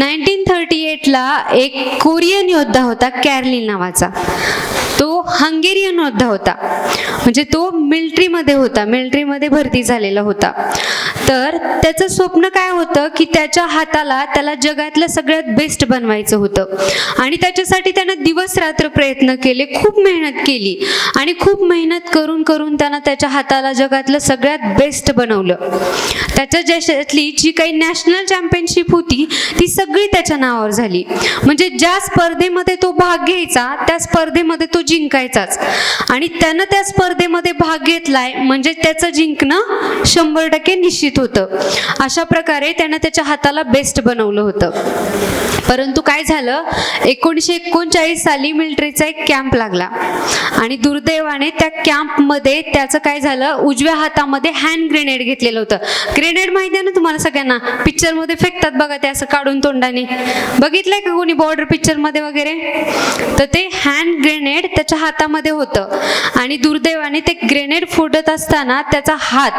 Nineteen thirty एटला एक Korean योद्धा होता कॅरलिन नावाचा. तो हंगेरियन योद्धा होता. म्हणजे तो मिलिटरीमध्ये होता. मिलिटरीमध्ये भरती झालेला होता. तर त्याचं स्वप्न काय होतं की त्याच्या हाताला त्याला जगातलं सगळ्यात बेस्ट बनवायचं होतं. आणि त्याच्यासाठी त्यानं दिवस रात्र प्रयत्न केले खूप मेहनत केली. आणि खूप मेहनत करून करून त्यानं त्याच्या हाताला जगातलं सगळ्यात बेस्ट बनवलं. त्याच्या ज्याच्यातली जी काही नॅशनल चॅम्पियनशिप होती ती सगळी त्याच्या नावावर झाली. म्हणजे ज्या स्पर्धेमध्ये तो भाग घ्यायचा त्या स्पर्धेमध्ये तो जिंकायचाच. आणि त्यानं त्या स्पर्धेमध्ये भाग घेतलाय म्हणजे त्याचं जिंकणं शंभर टक्के निश्चित होतं. अशा प्रकारे त्यानं त्याच्या हाताला बेस्ट बनवलं होतं. परंतु काय झालं? एकोणीसशे एकोणचाळीस साली मिलिटरीचा एक कॅम्प लागला. आणि दुर्दैवाने त्या कॅम्पमध्ये त्याचं काय झालं? उजव्या हातामध्ये हँड ग्रेनेड घेतलेलं होतं. ग्रेनेड माहिती आहे ना तुम्हाला सगळ्यांना? पिक्चरमध्ये फेकतात बघा ते असं काढून तोंडाने. बघितलंय का कोणी बॉर्डर पिक्चरमध्ये वगैरे? तर ते हँड ग्रेनेड त्याच्या हातामध्ये होतं. आणि दुर्दैवाने ते ग्रेनेड फोडत असताना त्याचा हात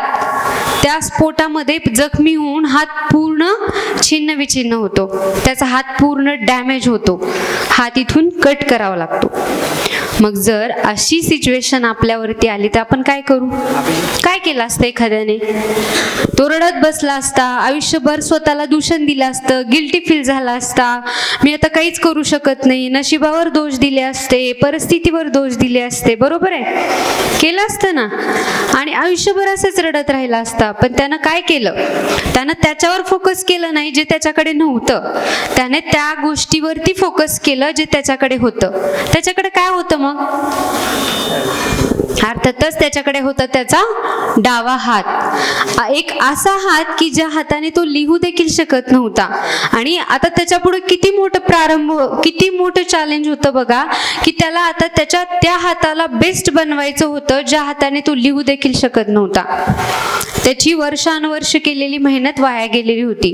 त्या स्फोटामध्ये जखमी होऊन हात पूर्ण छिन्न विछिन्न होतो. त्याचा हात पूर्ण डॅमेज होतो. हात इथून कट करावा लागतो. मग जर अशी सिच्युएशन आपल्यावरती आली तर आपण काय करू? काय केलं असतं एखाद्याने? तो रडत बसला असता आयुष्यभर स्वतःला दूषण दिलं असतं गिल्टी फील झाला असता. मी आता काहीच करू शकत नाही. नशिबावर दोष दिले असते परिस्थितीवर दोष दिले असते. बरोबर आहे? केलं असतं ना? आणि आयुष्यभर असंच रडत राहिला असता. पण त्यानं काय केलं? त्यानं त्याच्यावर फोकस केलं नाही जे त्याच्याकडे नव्हतं. त्याने त्या गोष्टीवरती फोकस केलं जे त्याच्याकडे होतं. त्याच्याकडे काय होतं मग अर्थातच त्याच्याकडे होता त्याचा डावा हात. एक असा हात की ज्या हाताने तो लिहू देखील शकत नव्हता. आणि आता त्याच्या पुढे किती मोठं प्रारंभ किती मोठं चॅलेंज होतं बघा की त्याला आता त्याच्या त्या हाताला बेस्ट बनवायचं होतं ज्या हाताने तो लिहू देखील शकत नव्हता. त्याची वर्षानुवर्ष केलेली मेहनत वाया गेलेली होती.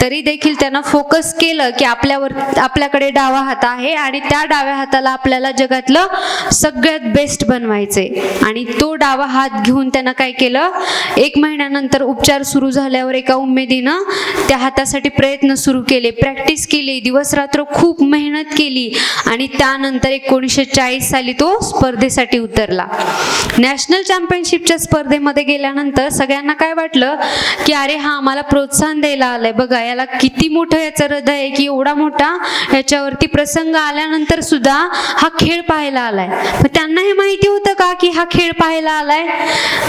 तरी देखील त्यानं फोकस केलं की आपल्यावर आपल्याकडे डावा हात आहे आणि त्या डाव्या हाताला आपल्याला जगातलं सगळ्यात बेस्ट बनवायचे आणि तो डावा हात घेऊन त्यानं काय केलं? एक महिन्यानंतर उपचार सुरू झाल्यावर एका उमेदीनं त्या हातासाठी प्रयत्न सुरू केले. प्रॅक्टिस केली. दिवस रात्र खूप मेहनत केली. आणि त्यानंतर एकोणीसशे चाळीस साली तो स्पर्धेसाठी उतरला. नॅशनल चॅम्पियनशिपच्या स्पर्धेमध्ये गेल्यानंतर सगळ्यांना काय वाटलं? की अरे हा आम्हाला प्रोत्साहन द्यायला आलंय. बघा याला किती मोठं याचं हृदय आहे की एवढा मोठा याच्यावरती प्रसंग आल्यानंतर सुद्धा हा खेळ पाहायला आलाय. त्यांना हे माहिती होतं का की हा खेळ पाहायला आलाय.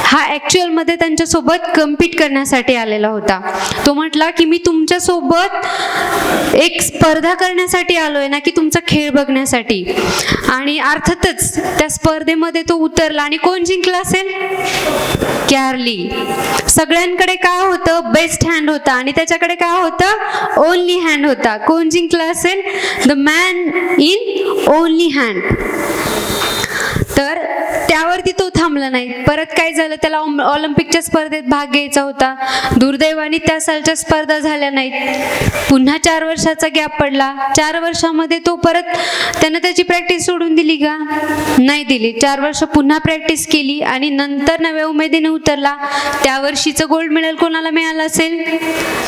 हा ऍक्च्युअलमध्ये त्यांच्यासोबत कम्पीट करण्यासाठी आलेला होता. तो म्हटला की मी तुमच्यासोबत एक स्पर्धा करण्यासाठी आलोय ना की तुमचा खेळ बघण्यासाठी. आणि अर्थातच त्या स्पर्धेमध्ये तो उतरला. आणि कोण जिंकला असेल? कॅरली सगळ्यांकडे काय होतं? बेस्ट हँड होता. आणि त्याच्याकडे काय होतं? ओनली हँड होता. कोण जिंकला असेल? The man in only hand त्यावरती तो थांबला नाही. परत काय झालं? त्याला ऑम- ऑलिम्पिकच्या स्पर्धेत भाग घ्यायचा होता. दुर्दैवाने त्या सालच्या स्पर्धा झाल्या नाहीत. पुन्हा चार वर्षाचा गॅप पडला. चार वर्षामध्ये तो परत त्यानं त्याची प्रॅक्टिस सोडून दिली का? नाही दिली. चार वर्ष पुन्हा प्रॅक्टिस केली आणि नंतर नव्या उमेदीने उतरला. त्या वर्षीचं गोल्ड मेडल कोणाला मिळालं असेल?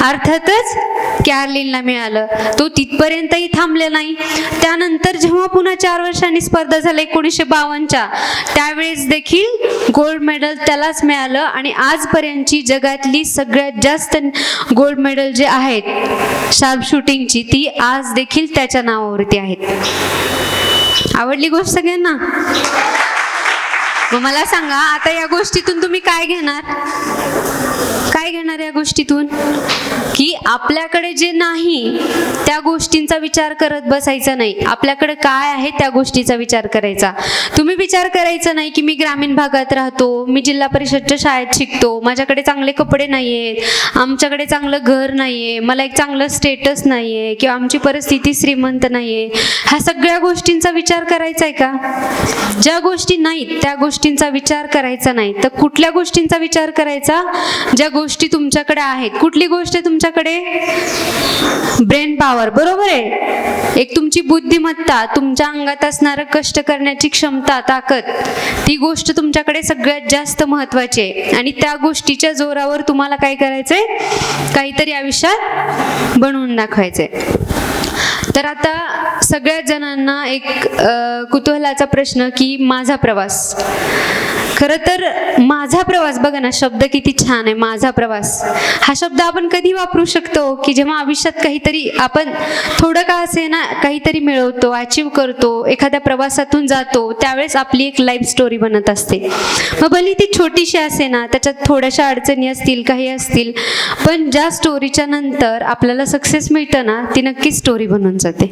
अर्थातच कॅरलिनला मिळालं. तो तिथपर्यंतही थांबले नाही. त्यानंतर जेव्हा पुन्हा चार वर्षांनी स्पर्धा झाल्या एकोणीसशे बावन्नच्या त्यावेळेस देखील गोल्ड मेडल त्यालाच मिळालं आणि आजपर्यंतची जगातली सगळ्यात जास्त गोल्ड मेडल जे आहेत शार्प शूटिंगची ती आज देखील त्याच्या नावावरती आहेत. आवडली गोष्ट सगळ्यांना? मला सांगा आता या गोष्टीतून तुम्ही काय घेणार? काय घेणार या गोष्टीतून? की आपल्याकडे जे नाही त्या गोष्टींचा विचार करत बसायचा नाही. आपल्याकडे काय आहे त्या गोष्टीचा विचार करायचा. तुम्ही विचार करायचा नाही की मी ग्रामीण भागात राहतो मी जिल्हा परिषदच्या शाळेत शिकतो माझ्याकडे चांगले कपडे नाही आहेत आमच्याकडे चांगलं घर नाही आहे मला एक चांगलं स्टेटस नाही आहे किंवा आमची परिस्थिती श्रीमंत नाही आहे ह्या सगळ्या गोष्टींचा विचार करायचा आहे का? ज्या गोष्टी नाहीत त्या गोष्टी गोष्टींचा विचार करायचा नाही. तर कुठल्या गोष्टींचा विचार करायचा? ज्या गोष्टी तुमच्याकडे आहेत. कुठली गोष्ट आहे तुमच्याकडे? Brain power. बरोबर आहे? एक तुमची बुद्धिमत्ता तुमच्या अंगात असणारं कष्ट करण्याची क्षमता ताकद ती गोष्ट तुमच्याकडे सगळ्यात जास्त महत्वाची आहे. आणि त्या गोष्टीच्या जोरावर तुम्हाला काय करायचंय? काहीतरी आयुष्यात बनवून दाखवायचंय. तर आता सगळ्यात जणांना एक कुतूहलाचा प्रश्न की माझा प्रवास. खरं तर माझा प्रवास बघा ना शब्द किती छान आहे माझा प्रवास. हा शब्द आपण कधी वापरू शकतो की जेव्हा आयुष्यात काहीतरी आपण थोडं का असे ना काहीतरी मिळवतो अचीव करतो एखाद्या प्रवासातून जातो त्यावेळेस आपली एक लाईफ स्टोरी बनत असते. मग भली ती छोटीशी असे ना त्याच्यात थोड्याशा अडचणी असतील काही असतील पण ज्या स्टोरीच्या नंतर आपल्याला सक्सेस मिळतं ना ती नक्कीच स्टोरी बनून जाते.